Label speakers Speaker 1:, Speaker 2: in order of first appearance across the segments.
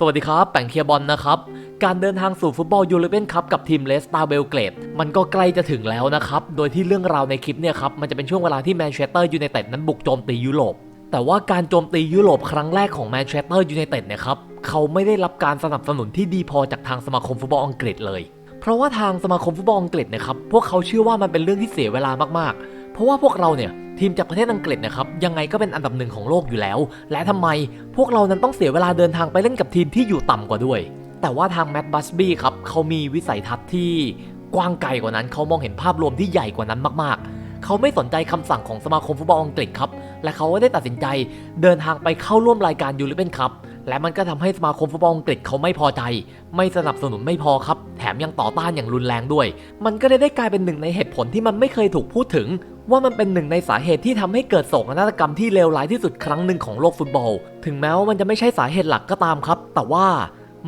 Speaker 1: สวัสดีครับแป่งเคียบอลนะครับ การเดินทางสู่ฟุตบอลยูโรเปียนคัพกับทีมเลสตาเบลเกรดมันก็ใกล้จะถึงแล้วนะครับ โดยที่เรื่องราวในคลิปเนี่ยครับ มันจะเป็นช่วงเวลาที่แมนเชสเตอร์ยูไนเต็ดนั้นบุกโจมตียุโรป แต่ว่าการโจมตียุโรปครั้งแรกของแมนเชสเตอร์ยูไนเต็ดเนี่ยครับ เขาไม่ได้รับการสนับสนุนที่ดีพอจากทางสมาคมฟุตบอลอังกฤษเลย เพราะว่าทางสมาคมฟุตบอลอังกฤษนะครับพวกเขาเชื่อว่ามันเป็นเรื่องที่เสียเวลามากๆ เพราะว่าพวกเราเนี่ยทีมจากประเทศอังกฤษนะครับยังไงก็เป็นอันดับหนึ่งของโลกอยู่แล้ว และทำไมพวกเรานั้นต้องเสียเวลาเดินทางไปเล่นกับทีมที่อยู่ต่ำกว่าด้วย แต่ว่าทางแมตต์บัสบี้ครับเขามีวิสัยทัศน์ที่กว้างไกลกว่านั้นเขามองเห็นภาพรวมที่ใหญ่กว่านั้นมากๆ เขาไม่สนใจคำสั่งของสมาคมฟุตบอลอังกฤษครับและเขาก็ได้ตัดสินใจเดินทางไปเข้าร่วมรายการยูโรเปียนคัพและมันก็ทำให้สมาคมฟุตบอลอังกฤษเขาไม่พอใจ ไม่สนับสนุนไม่พอครับ แถมยังต่อต้านอย่างรุนแรงด้วย มันก็เลยได้กลายเป็นหนึ่งในเหตุผลที่มันไม่เคยถูกพูดถึง ว่ามันเป็นหนึ่งในสาเหตุที่ทำให้เกิดโศกนาฏกรรมที่เลวร้ายที่สุดครั้งหนึ่งของโลกฟุตบอล ถึงแม้ว่ามันจะไม่ใช่สาเหตุหลักก็ตามครับ แต่ว่า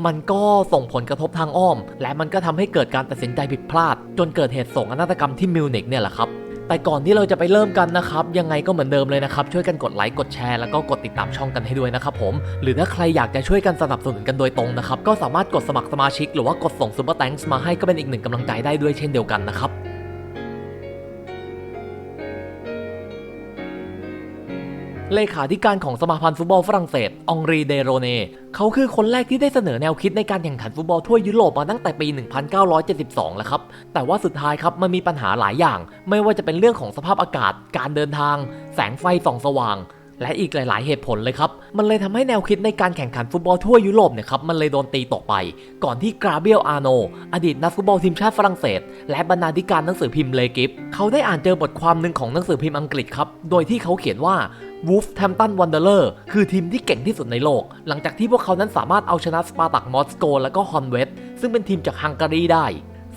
Speaker 1: มันก็ส่งผลกระทบทางอ้อม และมันก็ทำให้เกิดการตัดสินใจผิดพลาด จนเกิดเหตุโศกนาฏกรรมที่มิวนิกเนี่ยแหละครับแต่ก่อนที่เราจะไปเริ่มกันนะครับ ยังไงก็เหมือนเดิมเลยนะครับ ช่วยกันกดไลค์กดแชร์แล้วก็กดติดตามช่องกันให้ด้วยนะครับผม หรือถ้าใครอยากจะช่วยกันสนับสนุนกันโดยตรงนะครับ ก็สามารถกดสมัครสมาชิก หรือว่ากดส่งซุปเปอร์แตงส์มาให้ก็เป็นอีกหนึ่งกำลังใจได้ด้วยเช่นเดียวกันนะครับ เลขาธิการของสมาพันธ์ฟุตบอลฝรั่งเศสองรีเดโรเนเขาคือคนแรกที่ได้เสนอแนวคิดในการแข่งขันฟุตบอลทั่วยุโรปมาตั้งแต่ปี 1972 แล้วครับ แต่ว่าสุดท้ายครับมันมีปัญหาหลายอย่าง ไม่ว่าจะเป็นเรื่องของสภาพอากาศ การเดินทาง แสงไฟส่องสว่าง และอีกหลาย ๆ เหตุผลเลยครับ มันเลยทำให้แนวคิดในการแข่งขันฟุตบอลทั่วยุโรปเนี่ยครับ มันเลยโดนตีตกไป ก่อนที่กราเบียลอาโน อดีตนักฟุตบอลทีมชาติฝรั่งเศส และบรรณาธิการหนังสือพิมพ์เลกิฟเขาได้อ่านเจอบทความหนึ่งของหนังสือพิมพ์อังกฤษครับ โดยที่เขาเขียนว่าวูฟแทมตันวันเดอร์เลอร์คือทีมที่เก่งที่สุดในโลก หลังจากที่พวกเขานั้นสามารถเอาชนะสปาร์ตักมอสโก และก็ฮอนเวสซึ่งเป็นทีมจากฮังการีได้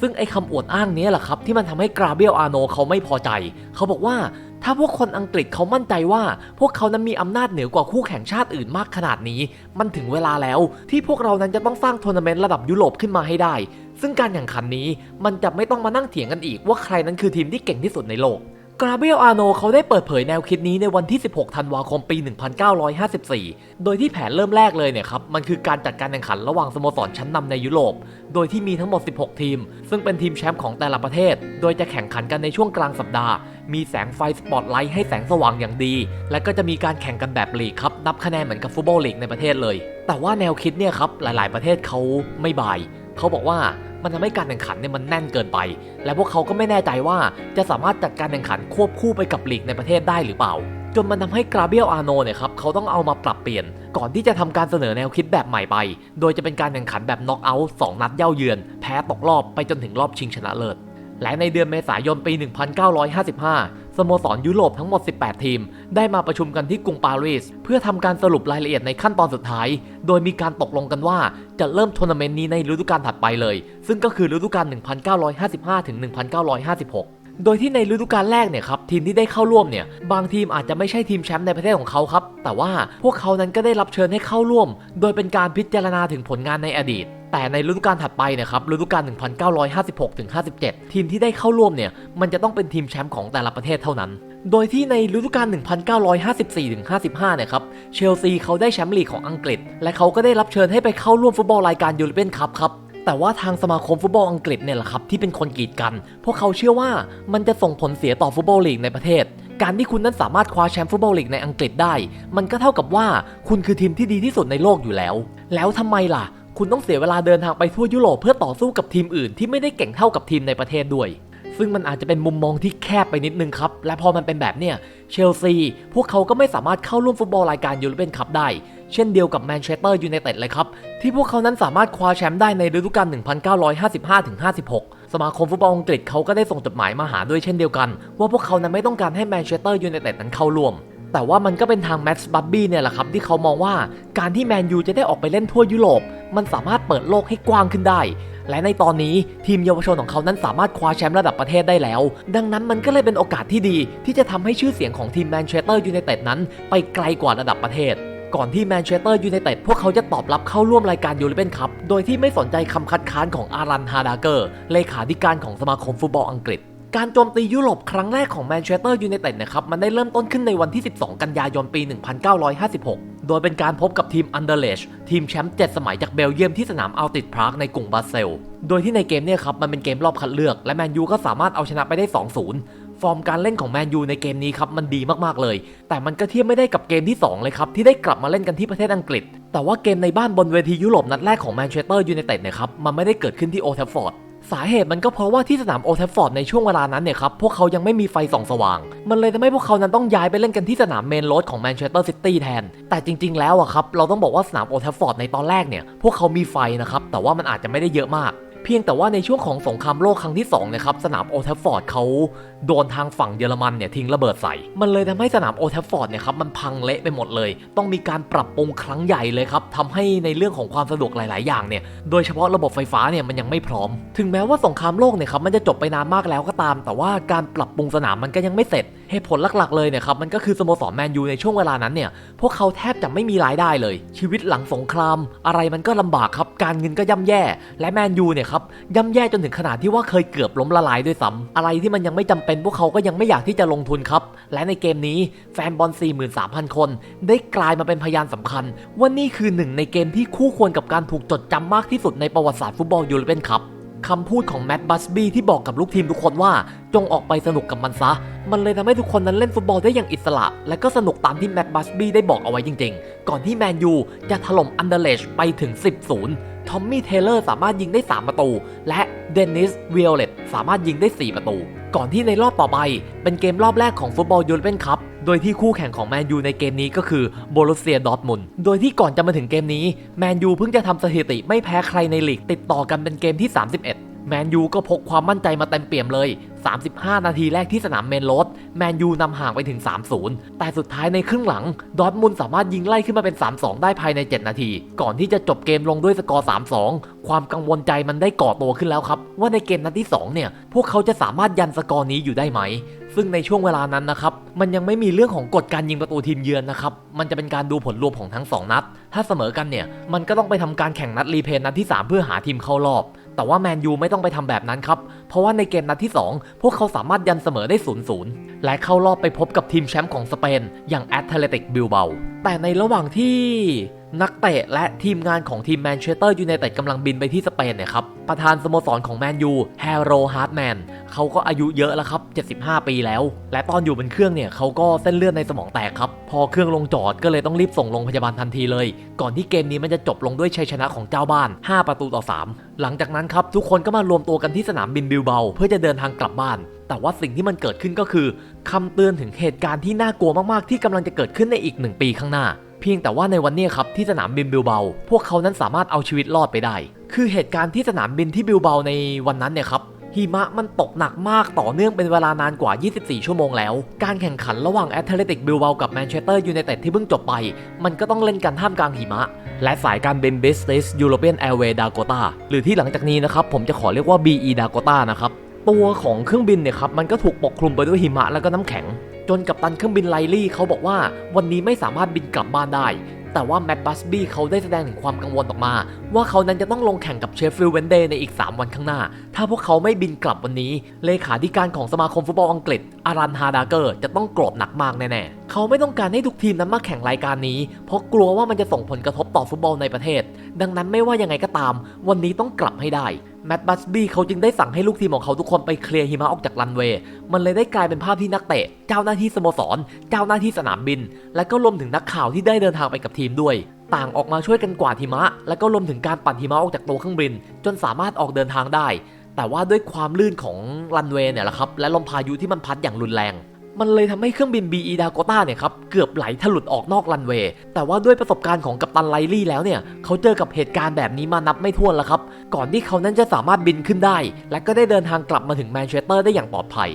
Speaker 1: ซึ่งไอ้คำอวดอ้างนี้แหละครับที่มันทำให้กราเบียลอาโนเขาไม่พอใจ เขาบอกว่า ถ้าพวกคนอังกฤษเขามั่นใจว่า พวกเขานั้นมีอำนาจเหนือกว่าคู่แข่งชาติอื่นมากขนาดนี้ มันถึงเวลาแล้ว ที่พวกเรานั้นจะต้องสร้างทัวร์นาเมนต์ระดับยุโรปขึ้นมาให้ได้ ซึ่งการแข่งขันนี้มันจะไม่ต้องมานั่งเถียงกันอีกว่าใครนั้นคือทีมที่เก่งที่สุดในโลก กราเบรียลอาโนเขาได้เปิดเผยแนวคิดนี้ในวันที่ 16 ธันวาคมปี 1954 โดยที่แผนเริ่มแรกเลยเนี่ยครับ มันคือการจัดการแข่งขันระหว่างสโมสรชั้นนำในยุโรป โดยที่มีทั้งหมด 16 ทีม ซึ่งเป็นทีมแชมป์ของแต่ละประเทศ โดยจะแข่งขันกันในช่วงกลางสัปดาห์ มีแสงไฟสปอตไลท์ให้แสงสว่างอย่างดี และก็จะมีการแข่งกันแบบลีกครับ นับคะแนนเหมือนกับฟุตบอลลีกในประเทศเลย แต่ว่าแนวคิดเนี่ยครับ หลาย ๆ ประเทศเขาไม่บาย เขาบอกว่ามันทำให้การแข่งขันเนี่ยมันแน่นเกินไป และพวกเขาก็ไม่แน่ใจว่าจะสามารถจัดการแข่งขันควบคู่ไปกับลีกในประเทศได้หรือเปล่า จนมันทำให้กราเบียลอาโนเนี่ยครับเขาต้องเอามาปรับเปลี่ยน ก่อนที่จะทำการเสนอแนวคิดแบบใหม่ไป โดยจะเป็นการแข่งขันแบบน็อกเอาท์2นัดเย่าเยือน แพ้ตกรอบไปจนถึงรอบชิงชนะเลิศและในเดือนเมษายนปี 1955 สโมสรยุโรปทั้งหมด 18 ทีม ได้มาประชุมกันที่กรุงปารีส เพื่อทำการสรุปรายละเอียดในขั้นตอนสุดท้ายโดยมีการตกลงกันว่าจะเริ่มทัวร์นาเมนต์นี้ในฤดูกาลถัดไปเลย ซึ่งก็คือฤดูกาล 1955 ถึง 1956โดยที่ในฤดูกาลแรกเนี่ยครับทีมที่ได้เข้าร่วมเนี่ยบางทีมอาจจะไม่ใช่ทีมแชมป์ในประเทศของเขาครับ แต่ว่าพวกเขานั้นก็ได้รับเชิญให้เข้าร่วม โดยเป็นการพิจารณาถึงผลงานในอดีต แต่ในฤดูกาลถัดไปนะครับฤดูกาล 1956ถึง57 ทีมที่ได้เข้าร่วมเนี่ยมันจะต้องเป็นทีมแชมป์ของแต่ละประเทศเท่านั้น โดยที่ในฤดูกาล 1954ถึง55 เนี่ยครับเชลซีเขาได้แชมป์ลีกของอังกฤษ และเขาก็ได้รับเชิญให้ไปเข้าร่วมฟุตบอลรายการยูโรเปียนคัพครับแต่ว่าทางสมาคมฟุตบอลอังกฤษเนี่ยแหละครับที่เป็นคนกีดกัน พวกเขาเชื่อว่ามันจะส่งผลเสียต่อฟุตบอลลีกในประเทศ การที่คุณนั้นสามารถคว้าแชมป์ฟุตบอลลีกในอังกฤษได้ มันก็เท่ากับว่าคุณคือทีมที่ดีที่สุดในโลกอยู่แล้ว แล้วทำไมล่ะ คุณต้องเสียเวลาเดินทางไปทั่วยุโรปเพื่อต่อสู้กับทีมอื่นที่ไม่ได้เก่งเท่ากับทีมในประเทศด้วย ซึ่งมันอาจจะเป็นมุมมองที่แคบไปนิดนึงครับ และพอมันเป็นแบบเนี้ยเชลซีพวกเขาก็ไม่สามารถเข้าร่วมฟุตบอลรายการยูโรเปียนคัพได้ เช่นเดียวกับแมนเชสเตอร์ยูไนเต็ดเลยครับ ที่พวกเขานั้นสามารถคว้าแชมป์ได้ในฤดูกาล 1955-56 สมาคมฟุตบอลอังกฤษเขาก็ได้ส่งจดหมายมาหาด้วยเช่นเดียวกัน ว่าพวกเขานั้นไม่ต้องการให้แมนเชสเตอร์ยูไนเต็ดนั้นเข้าร่วม แต่ว่ามันก็เป็นทางแม็กซ์บับบี้เนี่ยแหละครับที่เขามองว่าการที่แมนยูจะได้ออกไปเล่นทั่วยุโรป มันสามารถเปิดโลกให้กว้างขึ้นได้ และในตอนนี้ทีมเยาวชนของเขานั้นสามารถคว้าแชมป์ระดับประเทศได้แล้ว ดังนั้นมันก็เลยเป็นโอกาสที่ดี ที่จะทำให้ชื่อเสียงของทีมแมนเชสเตอร์ยูไนเต็ดนั้น ไปไกลกว่าระดับประเทศ ก่อนที่แมนเชสเตอร์ยูไนเต็ดพวกเขาจะตอบรับเข้าร่วมรายการยูโรเปียนคัพโดยที่ไม่สนใจคำคัดค้านของอารันฮาดาเกอร์เลขาธิการของสมาคมฟุตบอลอังกฤษ การโจมตียุโรปครั้งแรกของแมนเชสเตอร์ยูไนเต็ดนะครับมันได้เริ่มต้นขึ้นในวันที่ 12 กันยายนปี 1956 โดยเป็นการพบกับทีมอันเดอร์เลชทีมแชมป์ 7 สมัยจากเบลเยียมที่สนามอัลติดพรากในกรุงบรัสเซล โดยที่ในเกมเนี่ยครับมันเป็นเกมรอบคัดเลือก และแมนยูก็สามารถเอาชนะไปได้ 2-0 ฟอร์มการเล่นของแมนยูในเกมนี้ครับมันดีมากๆเลย แต่มันก็เทียบไม่ได้กับเกมที่ 2 เลยครับที่ได้กลับมาเล่นกันที่ประเทศอังกฤษ แต่ว่าเกมในบ้านบนเวทียุโรปนัดแรกของแมนเชสเตอร์ยูไนเต็ดเนี่ยครับมันไม่ได้เกิดขึ้นที่โอทัฟฟอร์ด สาเหตุมันก็เพราะว่าที่สนามโอเทฟฟอร์ดในช่วงเวลานั้นเนี่ยครับพวกเขายังไม่มีไฟส่องสว่าง มันเลยทำให้พวกเขานั้นต้องย้ายไปเล่นกันที่สนามเมนโรดของแมนเชสเตอร์ซิตี้แทน แต่จริง ๆ แล้วอะครับเราต้องบอกว่าสนามโอเทฟฟอร์ดในตอนแรกเนี่ยพวกเขามีไฟนะครับแต่ว่ามันอาจจะไม่ได้เยอะมาก เพียงแต่ว่าในช่วงของสงครามโลกครั้งที่2เนะครับสนามโอลด์แทัฟฟอร์ดเขาโดนทางฝั่งเยอรมันเนี่ยทิ้งระเบิดใส่ มันเลยทำให้สนามโอลด์แทัฟฟอร์ดเนี่ยครับมันพังเละไปหมดเลย ต้องมีการปรับปรุงครั้งใหญ่เลยครับทำให้ในเรื่องของความสะดวกหลาย ๆ อย่างเนี่ยโดยเฉพาะระบบไฟฟ้าเนี่ยมันยังไม่พร้อม ถึงแม้ว่าสงครามโลกเนี่ยครับมันจะจบไปนานมากแล้วก็ตาม แต่ว่าการปรับปรุงสนามมันก็ยังไม่เสร็จ เหตุผลหลักๆเลยเนี่ยครับมันก็คือสโมสรแมนยูในช่วงเวลานั้นเนี่ยพวกเขาแทบจะไม่มีรายได้เลย ชีวิตหลังสงคราม อะไรมันก็ลำบากครับการเงินก็ย่ำแย่ และแมนยูเนี่ยครับย่ำแย่จนถึงขนาดที่ว่าเคยเกือบล้มละลายด้วยซ้ำอะไรที่มันยังไม่จำเป็นพวกเขาก็ยังไม่อยากที่จะลงทุนครับและในเกมนี้แฟนบอล 43,000 คน ได้กลายมาเป็นพยานสำคัญว่านี่คือหนึ่งในเกมที่คู่ควรกับการถูกจดจำมากที่สุดในประวัติศาสตร์ฟุตบอลยูโรเปียนคัพ คำพูดของแมตต์บัสบี้ที่บอกกับลูกทีมทุกคนว่าจงออกไปสนุกกับมันซะ มันเลยทำให้ทุกคนนั้นเล่นฟุตบอลได้อย่างอิสระ และก็สนุกตามที่แมตต์บัสบี้ได้บอกเอาไว้จริงๆ ก่อนที่แมนยูจะถล่มอันเดอร์เลชไปถึง 10-0 ทอมมี่เทเลอร์สามารถยิงได้ 3 ประตู และเดนนิสวิโอเลตสามารถยิงได้ 4 ประตู ก่อนที่ในรอบต่อไป เป็นเกมรอบแรกของฟุตบอลยูโรเปียนคัพ โดยที่คู่แข่งของแมนยูในเกมนี้ก็คือโบรุเซียดอทมุนโดยที่ก่อนจะมาถึงเกมนี้แมนยูเพิ่งจะทำสถิติไม่แพ้ใครในลีกติดต่อกันเป็นเกมที่ 31 แมนยูก็พกความมั่นใจมาเต็มเปี่ยมเลย 35 นาทีแรกที่สนามเมนโรดแมนยูนำห่างไปถึง 3-0 แต่สุดท้ายในครึ่งหลัง ดอทมุนสามารถยิงไล่ขึ้นมาเป็น 3-2 ได้ภายใน 7 นาที ก่อนที่จะจบเกมลงด้วยสกอร์ 3-2 ความกังวลใจมันได้ก่อตัวขึ้นแล้วครับ ว่าในเกมนัดที่ 2 เนี่ย พวกเขาจะสามารถยันสกอร์นี้อยู่ได้ไหม ซึ่งในช่วงเวลานั้นนะครับมันยังไม่มีเรื่องของกฎการยิงประตูทีมเยือนนะครับมันจะเป็นการดูผลรวมของทั้ง 2 นัด ถ้าเสมอกันเนี่ยมันก็ต้องไปทำการแข่งนัดรีเพลย์นัดที่ 3 เพื่อหาทีมเข้ารอบ แต่ว่าแมนยูไม่ต้องไปทำแบบนั้นครับ เพราะว่าในเกมนัดที่ 2 พวกเขาสามารถยันเสมอได้ 0-0 และเข้ารอบไปพบกับทีมแชมป์ของสเปน อย่างแอตเลติกบิลเบาแต่ในระหว่างที่ นักเตะและทีมงานของทีมแมนเชสเตอร์ยูไนเต็ดกำลังบินไปที่สเปนเนี่ยครับ ประธานสโมสรของแมนยูแฮร์โรฮาร์ดแมนเขาก็อายุเยอะแล้วครับ 75 ปีแล้ว และตอนอยู่บนเครื่องเนี่ยเขาก็เส้นเลือดในสมองแตกครับ พอเครื่องลงจอดก็เลยต้องรีบส่งโรงพยาบาลทันทีเลย ก่อนที่เกมนี้มันจะจบลงด้วยชัยชนะของเจ้าบ้าน 5 ประตูต่อ 3 หลังจากนั้นครับทุกคนก็มารวมตัวกันที่สนามบินบิลเบาเพื่อจะเดินทางกลับบ้านแต่ว่าสิ่งที่มันเกิดขึ้นก็คือคำเตือนถึงเหตุการณ์ที่น่ากลัวมาก ๆ ที่กำลังจะเกิดขึ้นในอีกหนึ่งปีข้างหน้า เพียงแต่ว่าในวันนี้ครับที่สนามบินบิลเบา พวกเขานั้นสามารถเอาชีวิตรอดไปได้ คือเหตุการณ์ที่สนามบินที่บิลเบาในวันนั้นเนี่ยครับหิมะมันตกหนักมากต่อเนื่องเป็นเวลานานกว่า 24 ชั่วโมงแล้ว การแข่งขันระหว่างแอตเลติกบิลเบากับแมนเชสเตอร์ยูไนเต็ดที่เพิ่งจบไป มันก็ต้องเล่นกันท่ามกลางหิมะ และสายการบิน Business European Airways Dakota หรือที่หลังจากนี้นะครับ ผมจะขอเรียกว่า BE Dakota นะครับ ตัวของเครื่องบินเนี่ยครับ มันก็ถูกปกคลุมไปด้วยหิมะแล้วก็น้ำแข็ง จนกับตันเครื่องบินไลลี่เขาบอกว่าวันนี้ไม่สามารถบินกลับบ้านได้ แต่ว่าแมตต์บัสบี้เขาได้แสดงถึงความกังวลออกมา ว่าเขานั้นจะต้องลงแข่งกับเชฟฟิลด์เวนเดย์ในอีก 3 วันข้างหน้า ถ้าพวกเขาไม่บินกลับวันนี้ เลขาธิการของสมาคมฟุตบอลอังกฤษอารันฮาดาเกอร์จะต้องโกรธหนักมากแน่ๆ เขาไม่ต้องการให้ทุกทีมนั้นมาแข่งรายการนี้ เพราะกลัวว่ามันจะส่งผลกระทบต่อฟุตบอลในประเทศ ดังนั้นไม่ว่ายังไงก็ตาม วันนี้ต้องกลับให้ได้ แมตต์บัสบี้เขาจึงได้สั่งให้ลูกทีมของเขาทุกคนไปเคลียร์หิมะออกจากรันเวย์ มันเลยได้กลายเป็นภาพที่นักเตะ เจ้าหน้าที่สโมสร เจ้าหน้าที่สนามบิน และก็รวมถึงนักข่าวที่ได้เดินทางไปกับทีมด้วย ต่างออกมาช่วยกันกวาดหิมะ และก็รวมถึงการปั่นหิมะออกจากตัวเครื่องบิน จนสามารถออกเดินทางได้ แต่ว่าด้วยความลื่นของรันเวย์เนี่ยแหละครับ และลมพายุที่มันพัดอย่างรุนแรง มันเลยทำให้เครื่องบิน BE ดาโกต้าเนี่ยครับเกือบไหลถลุดออกนอกรันเวย์ แต่ว่าด้วยประสบการณ์ของกัปตันไลลี่แล้วเนี่ยเขาเจอกับเหตุการณ์แบบนี้มานับไม่ถ้วนแล้วครับ ก่อนที่เขานั้นจะสามารถบินขึ้นได้ และก็ได้เดินทางกลับมาถึงแมนเชสเตอร์ได้อย่างปลอดภัย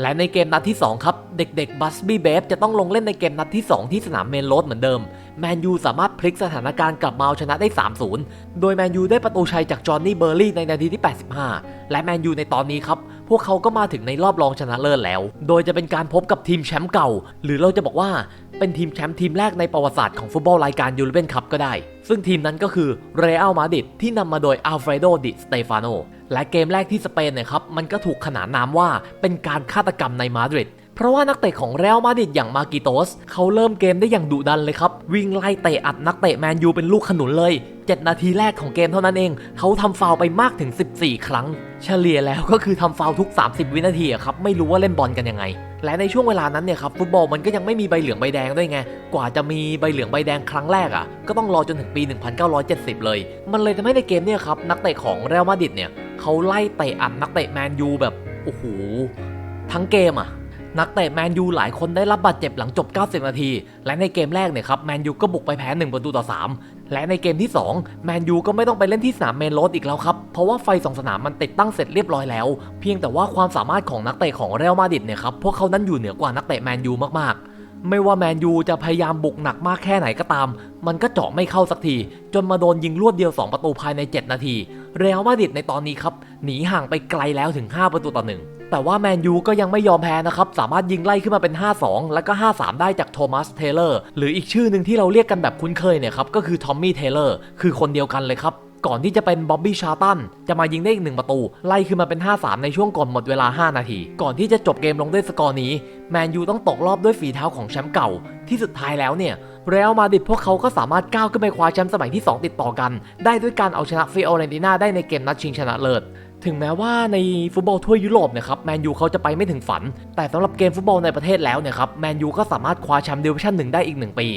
Speaker 1: และในเกมนัดที่ 2 ครับ เด็กๆบัสบี้เบฟจะต้องลงเล่นในเกมนัดที่ 2 ที่สนามเมนโรดเหมือนเดิม แมนยูสามารถพลิกสถานการณ์กลับมาเอาชนะได้ 3-0 โดยแมนยูได้ประตูชัยจากจอห์นนี่เบอร์ลี่ในนาทีที่ 85 และแมนยูในตอนนี้ครับ พวกเขาก็มาถึงในรอบรองชนะเลิศแล้ว โดยจะเป็นการพบกับทีมแชมป์เก่า หรือเราจะบอกว่าเป็นทีมแชมป์ทีมแรกในประวัติศาสตร์ของฟุตบอลรายการยูโรเปียนคัพก็ได้ ซึ่งทีมนั้นก็คือเรอัลมาดริดที่นำมาโดยอัลเฟรโดดิสเตฟานโนและเกมแรกที่สเปนเนี่ยครับมันก็ถูกขนานนามว่าเป็นการฆาตกรรมในมาดริด เพราะว่านักเตะของเรอัลมาดริดอย่างมากิโตสเขาเริ่มเกมได้อย่างดุดันเลยครับ วิ่งไล่เตะอัดนักเตะแมนยูเป็นลูกขนุนเลย 7 นาทีแรกของเกมเท่านั้นเอง เขาทำฟาวไปมากถึง 14 ครั้ง เฉลี่ยแล้วก็คือทำฟาวทุก 30 วินาทีอะครับไม่รู้ว่าเล่นบอลกันยังไง และในช่วงเวลานั้นเนี่ยครับฟุตบอลมันก็ยังไม่มีใบเหลืองใบแดงด้วยไง กว่าจะมีใบเหลืองใบแดงครั้งแรกอะก็ต้องรอจนถึงปี 1970 เลย มันเลยทำให้ในเกมเนี่ยครับนักเตะของเรอัลมาดริดเนี่ยเขาไล่เตะอัดนักเตะแมนยูแบบโอ้โหทั้งเกมอะ นักเตะแมนยูหลายคนได้รับบาดเจ็บหลังจบ 90 นาที และในเกมแรกเนี่ยครับแมนยูก็บุกไปแพ้1ประตูต่อ 3 และในเกมที่ 2 แมนยูก็ไม่ต้องไปเล่นที่สนามเมนโรสอีกแล้วครับ เพราะว่าไฟสองสนามมันติดตั้งเสร็จเรียบร้อยแล้ว เพียงแต่ว่าความสามารถของนักเตะของเรอัลมาดริดเนี่ยครับพวกเขานั้นอยู่เหนือกว่านักเตะแมนยูมากๆไม่ว่าแมนยูจะพยายามบุกหนักมากแค่ไหนก็ตาม มันก็เจาะไม่เข้าสักที จนมาโดนยิงรวดเดียว 2 ประตูภายใน 7 นาที เรอัลมาดริดในตอนนี้ครับ หนีห่างไปไกลแล้วถึง 5 ประตูต่อหนึ่ง แต่ว่าแมนยูก็ยังไม่ยอมแพ้นะครับ สามารถยิงไล่ขึ้นมาเป็น 5-2 แล้วก็ 5-3 ได้จากโทมัส เทเลอร์ หรืออีกชื่อหนึ่งที่เราเรียกกันแบบคุ้นเคยเนี่ยครับ ก็คือทอมมี่ เทเลอร์ คือคนเดียวกันเลยครับก่อนที่จะเป็นบ๊อบบี้ชาตันจะมายิงได้อีกหนึ่งประตู ไล่ขึ้นมาเป็น 5-3 ในช่วงก่อนหมดเวลา 5 นาที ก่อนที่จะจบเกมลงด้วยสกอร์นี้ แมนยูต้องตกรอบด้วยฝีเท้าของแชมป์เก่า ที่สุดท้ายแล้วเนี่ยเรอัลมาดริดพวกเขาก็สามารถก้าวขึ้นไปคว้าแชมป์สมัยที่ 2 ติดต่อกัน ได้ด้วยการเอาชนะฟิโอเรนติน่าได้ในเกมนัดชิงชนะเลิศ ถึงแม้ว่าในฟุตบอลทั่วยุโรปนี่ยครับแมนยูเขาจะไปไม่ถึงฝัน แต่สำหรับเกมฟุตบอลในประเทศแล้วเนี่ยครับแมนยูก็สามารถคว้าแชมป์ดิวิชั่นหนึ่งได้อีก 1 ปี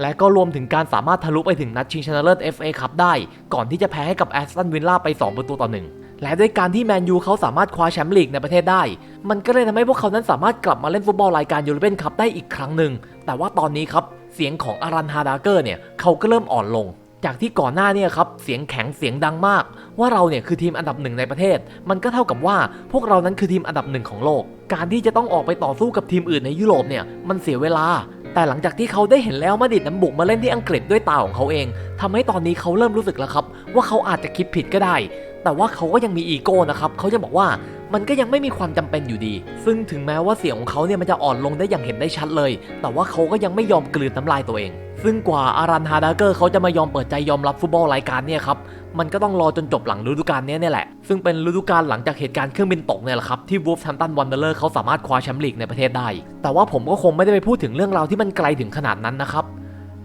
Speaker 1: และก็รวมถึงการสามารถทะลุไปถึงนัดชิงชนะเลิศ FA คัพได้ ก่อนที่จะแพ้ให้กับแอสตันวิลล่าไป 2 ประตูต่อ1และด้วยการที่แมนยูเขาสามารถคว้าแชมป์ลีกในประเทศได้ มันก็เลยทำให้พวกเขานั้นสามารถกลับมาเล่นฟุตบอลรายการยูโรเปียนคัพได้อีกครั้งหนึ่งแต่ว่าตอนนี้ครับเสียงของอารันฮาดาเกอร์เนี่ยเขาก็เริ่มอ่อนลง จากที่ก่อนหน้าเนี่ยครับเสียงแข็งเสียงดังมาก ว่าเราเนี่ยคือทีมอันดับหนึ่งในประเทศ มันก็เท่ากับว่าพวกเรานั้นคือทีมอันดับหนึ่งของโลก การที่จะต้องออกไปต่อสู้กับทีมอื่นในยุโรปเนี่ยมันเสียเวลา แต่หลังจากที่เขาได้เห็นแล้วมาดิดน้ำบุกมาเล่นที่อังกฤษด้วยตาของเขาเองทำให้ตอนนี้เขาเริ่มรู้สึกแล้วครับ ว่าเขาอาจจะคิดผิดก็ได้ แต่ว่าเขาก็ยังมีอีโก้นะครับเขาจะบอกว่ามันก็ยังไม่มีความจำเป็นอยู่ดี ซึ่งถึงแม้ว่าเสียงของเขาเนี่ยมันจะอ่อนลงได้อย่างเห็นได้ชัดเลย แต่ว่าเขาก็ยังไม่ยอมกลืนน้ำลายตัวเอง ซึ่งกว่าอารันฮาดาเกอร์เขาจะมายอมเปิดใจยอมรับฟุตบอลรายการเนี่ยครับ มันก็ต้องรอจนจบหลังฤดูกาลนี้เนี่ยแหละ ซึ่งเป็นฤดูกาลหลังจากเหตุการณ์เครื่องบินตกเนี่ยแหละครับ ที่วูฟแฮมตันวันเดอร์เขาสามารถคว้าแชมป์ลีกในประเทศได้ แต่ว่าผมก็คงไม่ได้ไปพูดถึงเรื่องราวที่มันไกลถึงขนาดนั้นนะครับ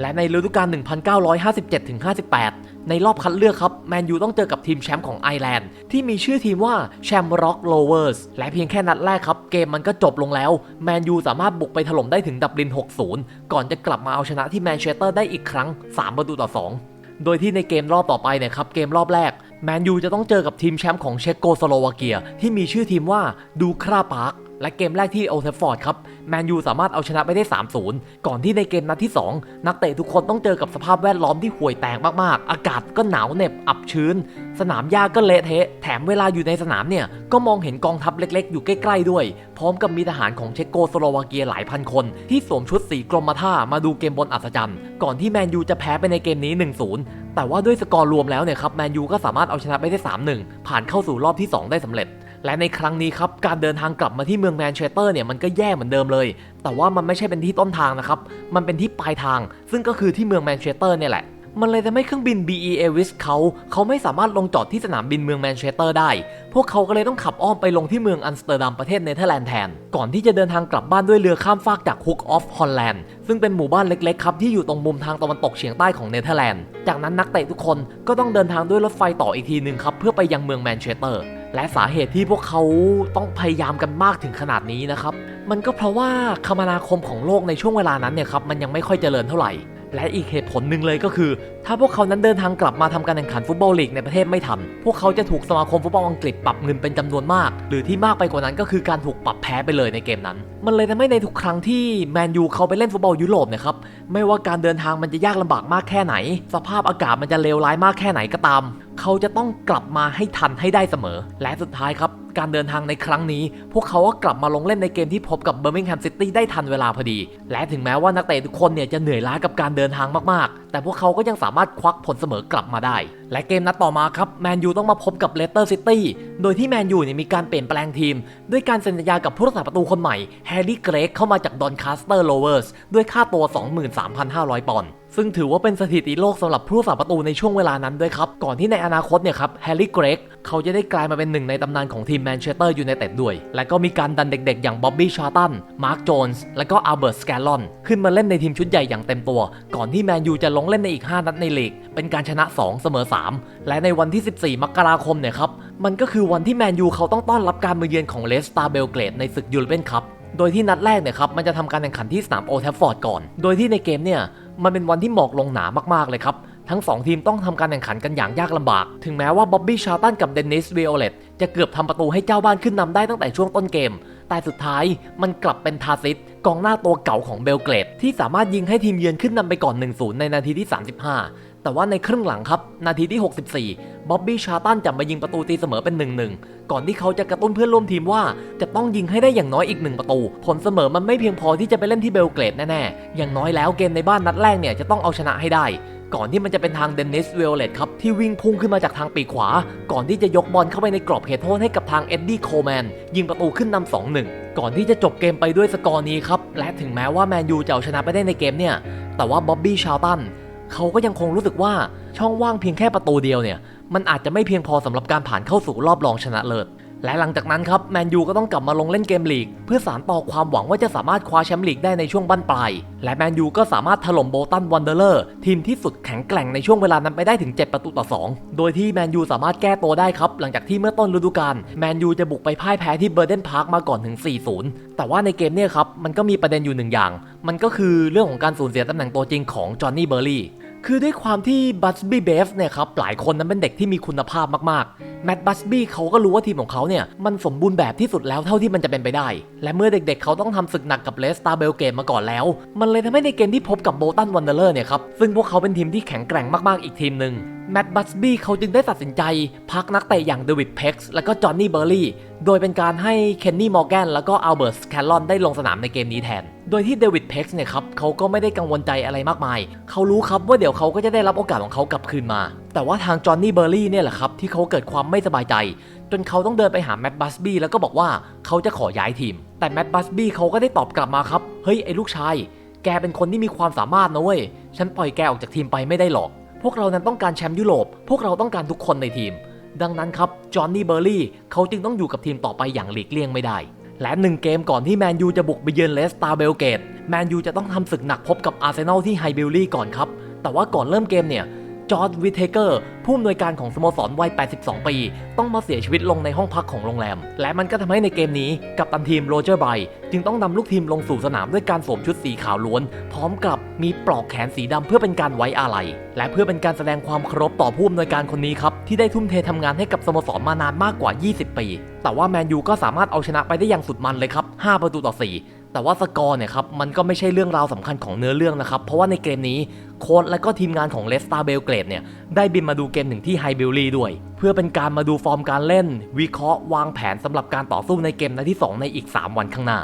Speaker 1: และในฤดูกาล1957-58 ในรอบคัดเลือกครับแมนยูต้องเจอกับทีมแชมป์ของไอร์แลนด์ที่มีชื่อทีมว่าแชมร็อกโลเวอร์สและเพียงแค่นัดแรกครับเกมมันก็จบลงแล้วแมนยูสามารถบุกไปถล่มได้ถึงดับลิน 6-0 ก่อนจะกลับมาเอาชนะที่แมนเชสเตอร์ได้อีกครั้ง 3 ประตูต่อ 2 โดยที่ในเกมรอบต่อไปเนี่ยครับเกมรอบแรกแมนยูจะต้องเจอกับทีมแชมป์ของเชโกสโลวาเกียที่มีชื่อทีมว่าดูคราพาร์ค และเกมแรกที่โอลด์แทฟฟอร์ดครับแมนยูสามารถเอาชนะไปได้ 3-0 ก่อนที่ในเกมนัดที่ 2 นักเตะทุกคนต้องเจอกับสภาพแวดล้อมที่ห่วยแตกมากๆ อากาศก็หนาวเหน็บอับชื้น สนามหญ้าก็เละเทะ แถมเวลาอยู่ในสนามเนี่ย ก็มองเห็นกองทัพเล็กๆ อยู่ใกล้ๆด้วย พร้อมกับมีทหารของเชโกสโลวาเกียหลายพันคน ที่สวมชุดสีกรมท่ามาดูเกมบนอัศจรรย์ ก่อนที่แมนยูจะแพ้ไปในเกมนี้ 1-0 แต่ว่าด้วยสกอร์รวมแล้วเนี่ยครับแมนยูก็สามารถเอาชนะไปได้ 3-1 ผ่านเข้าสู่รอบที่ 2 ได้สำเร็จ และในครั้งนี้ครับการเดินทางกลับมาที่เมืองแมนเชสเตอร์เนี่ยมันก็แย่เหมือนเดิมเลย แต่ว่ามันไม่ใช่เป็นที่ต้นทางนะครับมันเป็นที่ปลายทาง ซึ่งก็คือที่เมืองแมนเชสเตอร์เนี่ยแหละมันเลยทำให้เครื่องบิน BE Airways เขาเขาไม่สามารถลงจอดที่สนามบินเมืองแมนเชสเตอร์ได้ พวกเขาก็เลยต้องขับอ้อมไปลงที่เมืองอัมสเตอร์ดัมประเทศเนเธอร์แลนด์แทน ก่อนที่จะเดินทางกลับบ้านด้วยเรือข้ามฟากจากฮุกออฟฮอลแลนด์ซึ่งเป็นหมู่บ้านเล็กๆครับที่อยู่ตรงมุมทางตะวันตกเฉียงใต้ของเนเธอร์แลนด์ จากนั้นนักเตะทุกคนก็ต้องเดินทางด้วยรถไฟต่ออีกทีหนึ่งครับเพื่อไปยังเมืองแมนเชสเตอร์ และสาเหตุที่พวกเขาต้องพยายามกันมากถึงขนาดนี้นะครับ มันก็เพราะว่าคมนาคมของโลกในช่วงเวลานั้นเนี่ยครับมันยังไม่ค่อยเจริญเท่าไหร่ และอีกเหตุผลหนึ่งเลยก็คือ ถ้าพวกเขานั้นเดินทางกลับมาทำการแข่งขันฟุตบอลลีกในประเทศไม่ทัน พวกเขาจะถูกสมาคมฟุตบอลอังกฤษปรับเงินเป็นจำนวนมาก หรือที่มากไปกว่านั้นก็คือการถูกปรับแพ้ไปเลยในเกมนั้น มันเลยทำให้ในทุกครั้งที่แมนยูเขาไปเล่นฟุตบอลยุโรปนี่ยครับ ไม่ว่าการเดินทางมันจะยากลำบากมากแค่ไหน สภาพอากาศมันจะเลวร้ายมากแค่ไหนก็ตาม เขาจะต้องกลับมาให้ทันให้ได้เสมอ และสุดท้ายครับการเดินทางในครั้งนี้ พวกเขาก็กลับมาลงเล่นในเกมที่พบกับเบอร์มิงแฮมซิตี้ได้ทันเวลาพอดี และถึงแม้ว่านักเตะทุกคนเนี่ยจะเหนื่อยล้ากับการเดินทางมากๆแต่พวกเขาก็ยังสามารถควักผลเสมอกลับมาได้ และเกมนัดต่อมาครับแมนยูต้องมาพบกับเลสเตอร์ซิตี้โดยที่แมนยูเนี่ยมีการเปลี่ยนแปลงทีม ด้วยการเซ็นสัญญากับผู้รักษาประตูคนใหม่แฮร์รี่เกรกเข้ามาจากดอนคาสเตอร์โลเวอร์สด้วยค่าตัว 23,500 ปอนด์ซึ่งถือว่าเป็นสถิติโลกสำหรับผู้รักษาประตูในช่วงเวลานั้นด้วยครับ ก่อนที่ในอนาคตเนี่ยครับแฮร์รี่เกรกเขาจะได้กลายมาเป็นหนึ่งในตำนานของทีมแมนเชสเตอร์ยูไนเต็ดด้วย และก็มีการดันเด็กๆ อย่างบ๊อบบี้ชาร์ตัน มาร์คโจนส์ และก็อัลเบิร์ตสแกลลอน ขึ้นมาเล่นในทีมชุดใหญ่อย่างเต็มตัว ก่อนที่แมนยูจะลงเล่นในอีก 5 นัดในลีก เป็นการชนะ 2 เสมอ3 และในวันที่ 14 มกราคมเนี่ยครับ มันก็คือวันที่แมนยูเขาต้องต้อนรับการมาเยือนของเลสตาเบลเกรดในศึกยูโรเปียนคัพ โดยที่นัดแรกเนี่ยครับ มันจะทำการแข่งขันที่สนามโอลด์แทฟฟอร์ดก่อน โดยที่ในเกมเนี่ย มันเป็นวันที่หมอกลงหนามากๆเลยครับ ทั้ง 2 ทีมต้องทำการแข่งขันกันอย่างยากลำบาก ถึงแม้ว่าบ๊อบบี้ชาตันกับเดนนิสวิโอเลตจะเกือบทำประตูให้เจ้าบ้านขึ้นนำได้ตั้งแต่ช่วงต้นเกม แต่สุดท้ายมันกลับเป็นทาซิส กองหน้าตัวเก่าของเบลเกรด ที่สามารถยิงให้ทีมเยือนขึ้นนำไปก่อน 1-0 ในนาทีที่ 35 แต่ว่าในครึ่งหลังครับ นาทีที่ 64 บ๊อบบี้ชาตันจะมายิงประตูตีเสมอเป็น 1-1 ก่อนที่เขาจะกระตุ้นเพื่อนร่วมทีมว่า จะต้องยิงให้ได้อย่างน้อยอีกหนึ่งประตู ผลเสมอมันไม่เพียงพอที่จะไปเล่นที่เบลเกรดแน่ๆ อย่างน้อยแล้วเกมในบ้านนัดแรกเนี่ยจะต้องเอาชนะให้ได้ ก่อนที่มันจะเป็นทางเดนนิสเวลเลตครับที่วิ่งพุ่งขึ้นมาจากทางปีกขวา ก่อนที่จะยกบอลเข้าไปในกรอบเขตโทษให้กับทางเอ็ดดี้โคแมนยิงประตูขึ้นนำ2-1 ก่อนที่จะจบเกมไปด้วยสกอร์นี้ครับ และถึงแม้ว่าแมนยูจะเอาชนะไปได้ในเกมเนี่ย แต่ว่าบ๊อบบี้ชาร์ตันเขาก็ยังคงรู้สึกว่าช่องว่างเพียงแค่ประตูเดียวเนี่ยมันอาจจะไม่เพียงพอสำหรับการผ่านเข้าสู่รอบรองชนะเลิศ และหลังจากนั้นครับแมนยูก็ต้องกลับมาลงเล่นเกมลีก เพื่อสานต่อความหวังว่าจะสามารถคว้าแชมป์ลีกได้ในช่วงบั้นปลาย และแมนยูก็สามารถถล่มโบตันวันเดอร์เลอร์ทีมที่สุดแข็งแกร่งในช่วงเวลานั้นไปได้ถึง 7 ประตูต่อ 2 โดยที่แมนยูสามารถแก้ตัวได้ครับ หลังจากที่เมื่อต้นฤดูกาลแมนยูจะบุกไปพ่ายแพ้ที่เบอร์เดนพาร์คมาก่อนถึง 4-0 แต่ว่าในเกมเนี่ยครับมันก็มีประเด็นอยู่หนึ่งอย่าง มันก็คือเรื่องของการสูญเสียตำแหน่งตัวจริงของจอห์นนี่เบอร์รี่ คือด้วยความที่บัสบี้เบฟเนี่ยครับหลายคนนั้นเป็นเด็กที่มีคุณภาพมากๆ แมตต์บัสบี้เขาก็รู้ว่าทีมของเขาเนี่ยมันสมบูรณ์แบบที่สุดแล้วเท่าที่มันจะเป็นไปได้ และเมื่อเด็กๆ เขาต้องทำศึกหนักกับเลสตาเบลเกมมาก่อนแล้ว มันเลยทำให้ในเกมที่พบกับโบตันวันเดอร์เนี่ยครับซึ่งพวกเขาเป็นทีมที่แข็งแกร่งมากๆอีกทีมหนึ่ง แมตต์บัสบี้เขาจึงได้ตัดสินใจ พักนักเตะอย่างเดวิดเพ็กซ์และก็จอห์นนี่เบอร์รี่โดยเป็นการให้เคนนี่มอร์แกนแล้วก็อัลเบิร์ตแคลลอนได้ลงสนามในเกมนี้แทน โดยที่เดวิดเพ็กซ์เนี่ยครับเขาก็ไม่ได้กังวลใจอะไรมากมาย เขารู้ครับว่าเดี๋ยวเขาก็จะได้รับโอกาสของเขากลับคืนมา แต่ว่าทางจอห์นนี่เบอร์รี่เนี่ยแหละครับที่เขาเกิดความไม่สบายใจ จนเขาต้องเดินไปหาแมตต์บัสบี้แล้วก็บอกว่าเขาจะขอย้ายทีม แต่แมตต์บัสบี้เขาก็ได้ตอบกลับมาครับเฮ้ยไอ้ลูกชาย แกเป็นคนที่มีความสามารถนะเว้ยฉันปล่อยแกออกจากทีมไปไม่ได้หรอก พวกเรานั้นต้องการแชมป์ยุโรป พวกเราต้องการทุกคนในทีม ดังนั้นครับ จอห์นนี่เบอร์รี่เขาจึงต้องอยู่กับทีมต่อไปอย่างหลีกเลี่ยงไม่ได้ และหนึ่งเกมก่อนที่แมนยูจะบุกไปเยือนเลสตาเบลเกต แมนยูจะต้องทำศึกหนักพบกับอาร์เซนอลที่ไฮเบลลี่ก่อนครับ แต่ว่าก่อนเริ่มเกมเนี่ย จอร์ดวิเทเกอร์ผู้อำนวยการของสโมสรวัย 82 ปี ต้องมาเสียชีวิตลงในห้องพักของโรงแรม และมันก็ทำให้ในเกมนี้กับตันทีมโรเจอร์ไบรจึงต้องนำลูกทีมลงสู่สนามด้วยการสวมชุดสีขาวล้วน พร้อมกับมีปลอกแขนสีดำเพื่อเป็นการไว้อาลัย และเพื่อเป็นการแสดงความเคารพต่อผู้อำนวยการคนนี้ครับ ที่ได้ทุ่มเททำงานให้กับสโมสรมานานมากกว่า 20 ปี แต่ว่าแมนยูก็สามารถเอาชนะไปได้อย่างสุดมันเลยครับ 5 ประตูต่อ 4แต่ว่าสกอร์เนี่ยครับมันก็ไม่ใช่เรื่องราวสำคัญของเนื้อเรื่องนะครับ เพราะว่าในเกมนี้ โค้ชและก็ทีมงานของเลสตาเบลเกรดเนี่ยได้บินมาดูเกมถึงที่ไฮเบลลีด้วย เพื่อเป็นการมาดูฟอร์มการเล่น วิเคราะห์วางแผนสำหรับการต่อสู้ในเกมนัดที่ 2 ในอีก 3 วันข้างหน้า